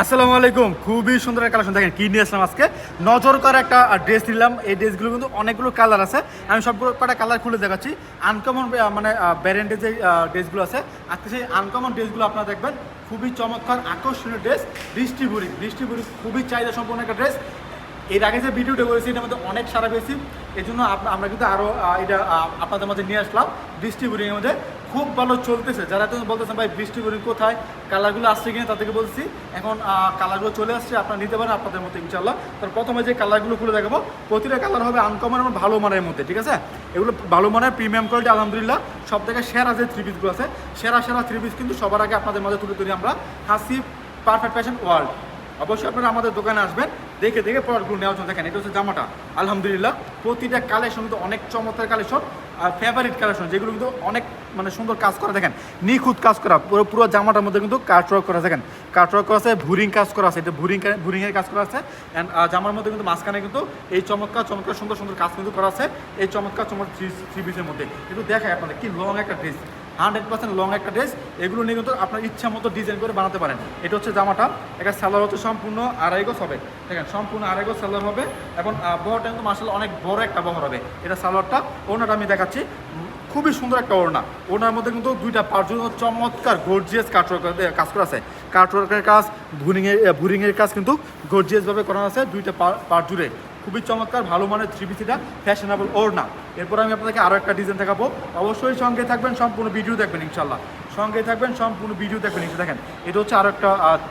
আসসালামু আলাইকুম। খুবই সুন্দর একটা কালেকশন দেখেন, কি নিয়ে আসলাম আজকে? নজর করা একটা ড্রেস নিলাম। এই ড্রেসগুলো কিন্তু অনেকগুলো কালার আছে। আমি সবগুলো কটা কালার খুলে দেখাচ্ছি। আনকমন মানে ব্যারেন্ডের যে ড্রেসগুলো আছে, আজকে সেই আনকমন ড্রেসগুলো আপনারা দেখবেন। খুবই চমৎকার, আকর্ষণীয় ড্রেস বৃষ্টি বুড়ি বৃষ্টি বুড়ি খুবই চাহিদা সম্পন্ন একটা ড্রেস এর আগে যে ভিডিওটা করেছি, এটার মধ্যে অনেক সারা পেয়েছি। এই জন্য আমরা কিন্তু আরও এটা আপনাদের মাঝে নিয়ে আসলাম বৃষ্টি বুড়ির মধ্যে। খুব ভালো চলতেছে। যারা তো বলতেছেন, ভাই, বৃষ্টি বুড়ি কোথায়? কালারগুলো আসছে কিনা তাদেরকে বলছি। এখন কালারগুলো চলে আসছে, আপনারা নিতে পারেন আপনাদের মতো ইনশাল্লাহ তার প্রথমে যে কালারগুলো খুলে দেখাবো, প্রতিটা কালার হবে আনকমন এবং ভালো মানের মধ্যে, ঠিক আছে? এগুলো ভালো মানের প্রিমিয়াম কোয়ালিটি আলহামদুলিল্লাহ। সব থেকে সেরা যে থ্রি পিসগুলো আছে, সেরা সেরা থ্রি পিস কিন্তু সবার আগে আপনাদের মাঝে তুলে ধরি আমরা, হাসি পারফেক্ট ফ্যাশন ওয়ার্ল্ড অবশ্যই আপনারা আমাদের দোকানে আসবেন, দেখে দেখে প্রোডাক্টগুলো নেওয়ার জন্য দেখেন, এটা হচ্ছে জামাটা। আলহামদুলিল্লাহ, প্রতিটা কালেকশন কিন্তু অনেক চমৎকার কালেকশন আর ফেভারিট কালেকশন যেগুলো কিন্তু অনেক মানে সুন্দর কাজ করা। দেখেন, নিখুঁত কাজ করা, পুরো পুরো জামাটার মধ্যে কিন্তু কাটওয়ার্ক করা দেখেন কাটওয়ার্ক করা আছে, ভুরিং কাজ করা আছে, এটা ভুরিং ভুরিংয়ের কাজ করা আছে। অ্যান্ড জামার মধ্যে কিন্তু মাঝখানে কিন্তু এই চমৎকার চমৎকার সুন্দর সুন্দর কাজ কিন্তু করা আছে। এই চমৎকার চমৎকার থ্রি থ্রি পিসের মধ্যে। কিন্তু দেখায় আপনাদের, কি লং একটা ড্রেস হান্ড্রেড পার্সেন্ট লং একটা ড্রেস, এগুলো নিয়ে কিন্তু আপনার ইচ্ছা মতো ডিজাইন করে বানাতে পারেন। এটা হচ্ছে জামাটা, এটা সালোয়ার হচ্ছে সম্পূর্ণ আড়াই গজ হবে। দেখেন, সম্পূর্ণ আড়াই গজ সালোয়ার হবে এবং বহরটা কিন্তু মার্শাল অনেক বড় একটা বহর হবে। এটা সালোয়ারটা ওনাটা আমি দেখাচ্ছি। খুবই সুন্দর একটা ওড়না। ওনার মধ্যে কিন্তু দুইটা পার্ট চমৎকার গর্জিয়াস কাটওয়ার্ক কাজ করা আছে। কাটওয়ার্কের কাজ, ভুরিংয়ের ভুরিংয়ের কাজ কিন্তু গর্জিয়াসভাবে করা আছে দুইটা পার্ট জুড়ে। খুবই চমৎকার, ভালো মানের থ্রি পিসিটা ফ্যাশনেবল ওর না এরপর আমি আপনাদেরকে আরও একটা ডিজাইন দেখাবো। অবশ্যই সঙ্গে থাকবেন, সম্পূর্ণ ভিডিও দেখবেন ইনশাল্লাহ সঙ্গে থাকবেন, সম্পূর্ণ ভিডিও দেখবেন। দেখেন, এটা হচ্ছে আরও একটা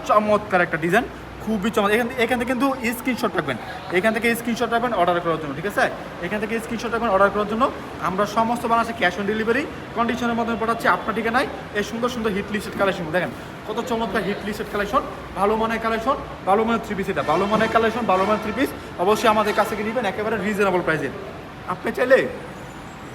চমৎকার একটা ডিজাইন খুবই চমৎকার। এখান থেকে এখান থেকে কিন্তু স্ক্রিনশট রাখবেন। এখান থেকে স্ক্রিনশট রাখবেন অর্ডার করার জন্য, ঠিক আছে? এখান থেকে স্ক্রিনশট রাখবেন অর্ডার করার জন্য। আমরা সমস্ত বানাচ্ছি ক্যাশ অন ডেলিভারি কন্ডিশনের মাধ্যমে পাঠাচ্ছি। আপনার ঠিকানায় এই সুন্দর সুন্দর হিট লিস্টেড কালেকশন দেখেন, কত চমৎকার হিট লিস্টেড কালেকশন ভালো মানের কালেকশন ভালো মানের থ্রি পিস এটা। ভালো মানের কালেকশন ভালো মানের থ্রি পিস অবশ্যই আমাদের কাছ নেবেন। একেবারে রিজনেবল প্রাইসে আপনি চাইলে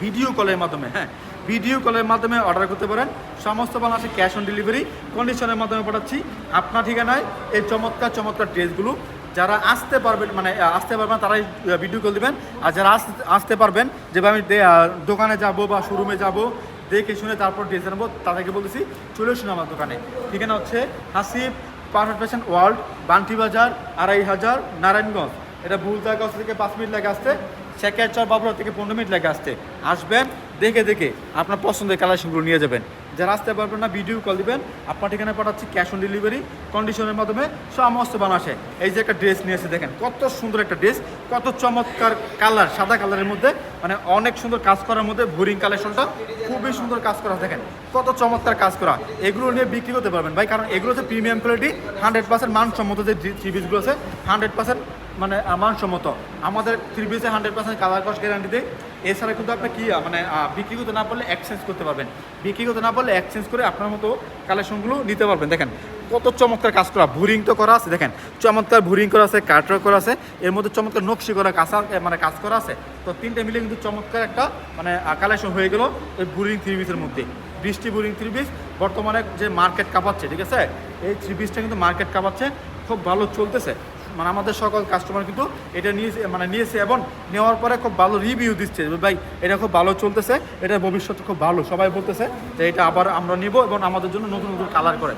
ভিডিও কলের মাধ্যমে হ্যাঁ ভিডিও কলের মাধ্যমে অর্ডার করতে পারেন। সমস্ত বাংলাদেশে ক্যাশ অন ডেলিভারি কন্ডিশনের মাধ্যমে পাঠাচ্ছি। আপনার ঠিকানায় এই চমৎকার চমৎকার ড্রেসগুলো। যারা আসতে পারবেন মানে আসতে পারবেন, তারাই ভিডিও কল দিবেন। আর যারা আস- আসতে পারবেন, যেভাবে আমি দোকানে যাব বা শোরুমে যাব, দেখে শুনে তারপর ড্রেস নেব তাদেরকে বলতেছি, চলে আসুন আমার দোকানে। ঠিকানা হচ্ছে Hasib perfect fashion world Banti Bazar, আড়াই হাজার, নারায়ণগঞ্জ। এটা ভুলতাগঞ্জ থেকে পাঁচ মিনিট লাগে আসতে শেখাচর বাবুরা থেকে পনেরো মিনিট লাগে আসতে। আসবেন দেখে দেখে আপনার পছন্দের কালেকশনগুলো নিয়ে যাবেন। যারা আসতে পারবেন না ভিডিও কল দিবেন। আপনার ঠিকানায় পাঠাচ্ছি ক্যাশ অন ডেলিভারি কন্ডিশনের মাধ্যমে সমস্ত বানাসে। এই যে একটা ড্রেস নিয়ে এসে দেখেন, কত সুন্দর একটা ড্রেস কত চমৎকার কালার সাদা কালারের মধ্যে মানে অনেক সুন্দর কাজ করার মধ্যে বোরিং কালেকশনটা খুবই সুন্দর কাজ করা দেখেন, কত চমৎকার কাজ করা। এগুলো নিয়ে বিক্রি করতে পারবেন ভাই, কারণ এগুলো হচ্ছে প্রিমিয়াম কোয়ালিটি হান্ড্রেড পার্সেন্ট মানসম্মত যে থ্রি পিসগুলো আছে হান্ড্রেড পার্সেন্ট মানে মানসম্মত। আমাদের থ্রি পিসে hundred percent colour cost guarantee দেয় এছাড়া কিন্তু আপনি কি মানে বিক্রি করতে না পারলে এক্সচেঞ্জ করতে পারবেন। বিক্রি করতে না পারলে এক্সচেঞ্জ করে আপনার মতো কালেকশনগুলো নিতে পারবেন। দেখেন, কত চমৎকার কাজ করা, ভুরিং তো করা আছে। দেখেন, চমৎকার ভুরিং করা আছে, কাটরা করা আছে, এর মধ্যে চমৎকার নকশি করা, কাঁচা মানে কাজ করা আছে। তো তিনটে মিলে কিন্তু চমৎকার একটা মানে কালেকশন হয়ে গেল ওই ভুরিং থ্রি পিসের মধ্যে। বৃষ্টি ভুরিং থ্রি পিস বর্তমানে যে মার্কেট কাঁপাচ্ছে, ঠিক আছে? এই থ্রি পিসটা কিন্তু মার্কেট কাঁপাচ্ছে, খুব ভালো চলতেছে। মানে আমাদের সকল কাস্টমার কিন্তু এটা নিয়েছে মানে নিয়েছে এবং নেওয়ার পরে খুব ভালো রিভিউ দিচ্ছে। ভাই, এটা খুব ভালো চলতেছে এটা ভবিষ্যতে খুব ভালো। সবাই বলতেছে যে এটা আবার আমরা নিব এবং আমাদের জন্য নতুন নতুন কালার করে।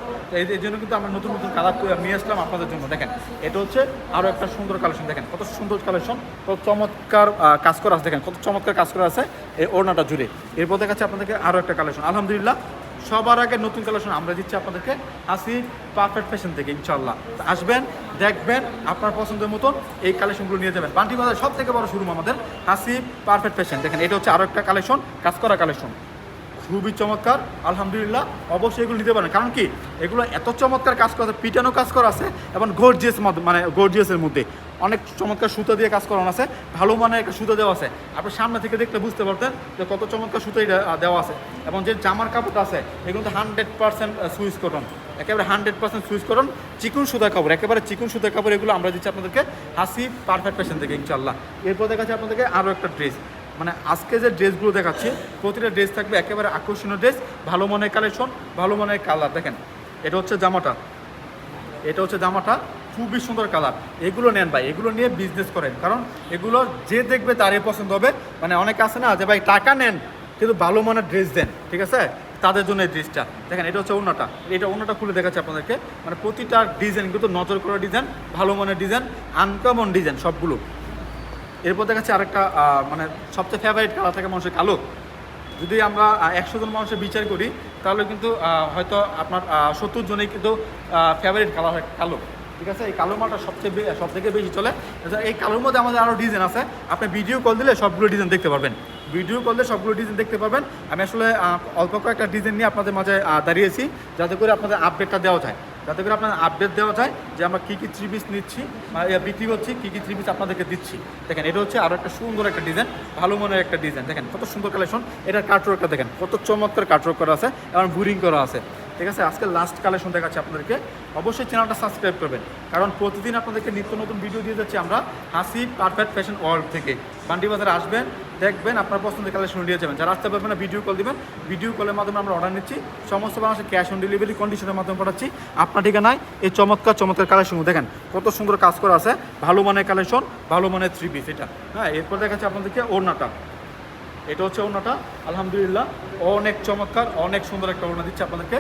এই জন্য কিন্তু আমরা নতুন নতুন কালার নিয়ে আসলাম আপনাদের জন্য। দেখেন, এটা হচ্ছে আরও একটা সুন্দর কালেকশন দেখেন, কত সুন্দর কালেকশন কত চমৎকার কাজ করা আছে। দেখেন, কত চমৎকার কাজ করা আছে এই ওড়নাটা জুড়ে। এরপর দেখাচ্ছে আপনাদেরকে আরও একটা কালেকশন আলহামদুলিল্লাহ সবার আগে নতুন কালেকশন আমরা দিচ্ছি আপনাদেরকে। আসি পারফেক্ট ফ্যাশন থেকে ইনশাল্লাহ আসবেন, দেখবেন, আপনার পছন্দের মতন এই কালেকশনগুলো নিয়ে যাবেন। বান্টি বাজার সব থেকে বড় শুরু আমাদের, হাসি পারফেক্ট ফ্যাশন দেখেন, এটা হচ্ছে আরও একটা কালেকশন, কাজ করা কালেকশন। খুবই চমৎকার, আলহামদুলিল্লাহ, অবশ্যই এগুলো নিতে পারেন। কারণ কি, এগুলো এত চমৎকার কাজ করা আছে, পিটানো কাজ করা আছে, এবং গর্জিয়াস মানে গর্জিয়াসের মধ্যে। অনেক চমৎকার সুতো দিয়ে কাজ করানো আছে, ভালো মানের একটা সুতো দেওয়া আছে। আপনি সামনে থেকে দেখলে বুঝতে পারতেন যে কত চমৎকার সুতো দেওয়া আছে। এবং যে জামার কাপড়টা আছে, এগুলো তো হান্ড্রেড পার্সেন্ট সুইচ কটন একেবারে হান্ড্রেড পার্সেন্ট সুইচ কটন চিকুন সুতার কাপড়। একেবারে চিকুন সুতার কাপড় এগুলো আমরা দিচ্ছি আপনাদেরকে হাসি পারফেক্ট ফ্যাশন থেকে ইনশাল্লাহ এরপর দেখাচ্ছি আপনাদেরকে আরও একটা ড্রেস মানে আজকে যে ড্রেসগুলো দেখাচ্ছি, প্রতিটা ড্রেস থাকবে একেবারে আকর্ষণীয় ড্রেস। ভালো মনের কালেকশন, ভালো মনের কালার। দেখেন, এটা হচ্ছে জামাটা। এটা হচ্ছে জামাটা, খুবই সুন্দর কালার। এগুলো নেন ভাই, এগুলো নিয়ে বিজনেস করেন। কারণ এগুলো যে দেখবে তারই পছন্দ হবে। মানে অনেকে আছে না যে, ভাই, টাকা নেন, কিন্তু ভালো মানের ড্রেস দেন। ঠিক আছে? তাদের জন্য এই ড্রেসটা। দেখেন, এটা হচ্ছে অন্যটা এটা অন্যটা খুলে দেখাচ্ছে আপনাদেরকে। মানে প্রতিটা ডিজাইন কিন্তু নজর করা ডিজাইন, ভালো মানের ডিজাইন আনকমন ডিজাইন সবগুলো। এরপর দেখাচ্ছে আরেকটা মানে সবচেয়ে ফেভারিট কালার থাকে মানুষের কালো। যদি আমরা একশো জন মানুষের বিচার করি তাহলে কিন্তু হয়তো আপনার সত্তর জনেই কিন্তু ফেভারিট কালার হয় কালো। ঠিক আছে? এই কালো মালটা সবচেয়ে সব থেকে বেশি চলে। আচ্ছা, এই কালোর মধ্যে আমাদের আরও ডিজাইন আছে। আপনি ভিডিও কল দিলে সবগুলো ডিজাইন দেখতে পারবেন। ভিডিও কল দিলে সবগুলো ডিজাইন দেখতে পারবেন। আমি আসলে অল্প কয়েকটা ডিজাইন নিয়ে আপনাদের মাঝে দাঁড়িয়েছি যাতে করে আপনাদের আপডেটটা দেওয়া যায়। যাতে করে আপনার আপডেট দেওয়া যায় যে আমরা কী কী থ্রি পিস নিচ্ছি, বা বিক্রি করছি, কী কী থ্রি পিস আপনাদেরকে দিচ্ছি। দেখেন, এটা হচ্ছে আরও একটা সুন্দর একটা ডিজাইন ভালো মনের একটা ডিজাইন দেখেন, কত সুন্দর কালেকশন এটার কাটওয়ার্কটা দেখেন, কত চমৎকার কাটওয়ার্ক করা আছে এবং বুরিং করা আছে। ঠিক আছে, আজকে লাস্ট কালেকশন দেখাচ্ছি আপনাদেরকে। অবশ্যই চ্যানেলটা সাবস্ক্রাইব করবেন, কারণ প্রতিদিন আপনাদেরকে নিত্য নতুন ভিডিও দিয়ে যাচ্ছি আমরা, হাসি পারফেক্ট ফ্যাশন ওয়ার্ল্ড থেকে। বান্ডি বাজারে আসবেন দেখবেন, আপনার পছন্দের কালেকশন নিয়ে যাবেন। যারা আসতে পারবেন না ভিডিও কল দিবেন। ভিডিও কলের মাধ্যমে আমরা অর্ডার নিচ্ছি। সমস্ত মানুষের ক্যাশ অন ডেলিভারি কন্ডিশনের মাধ্যমে পাঠাচ্ছি। আপনার ঠিকানায় এই চমৎকার চমৎকার কালেকশন দেখেন, কত সুন্দর কাজ করা আছে। ভালো মানের কালেকশন ভালো মানের থ্রি পিস এটা। হ্যাঁ এরপর দেখাচ্ছি আপনাদেরকে ওড়নাটা। এটা হচ্ছে ওড়নাটা। আলহামদুলিল্লাহ, অনেক চমৎকার, অনেক সুন্দর একটা ওড়না দিচ্ছে আপনাদেরকে।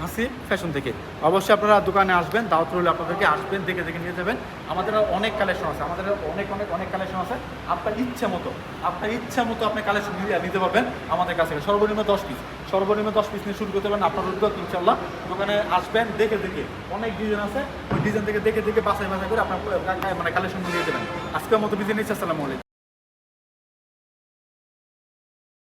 হাসি ফ্যাশন থেকে। অবশ্যই আপনারা দোকানে আসবেন, দাওয়াত রইলে আপনাদেরকে, আসবেন, দেখে দেখে নিয়ে যাবেন। আমাদের অনেক কালেকশন আছে, আমাদের অনেক অনেক অনেক কালেকশন আছে। আপনার ইচ্ছা মতো, আপনার ইচ্ছা মতো আপনি কালেকশন নিতে পারবেন আমাদের কাছে সর্বনিম্ন দশ পিস সর্বনিম্ন দশ পিস নিয়ে শুরু করতে পারেন আপনার উদ্যোগ ইনশাল্লাহ দোকানে আসবেন, দেখে দেখে অনেক ডিজাইন আছে। ওই ডিজাইন থেকে দেখে দেখে বাসায় বাসায় করে আপনার মানে কালেকশন নিয়ে যাবেন। আজকের মতো বিজয় নিচ্ছে, আসসালামু আলাইকুম।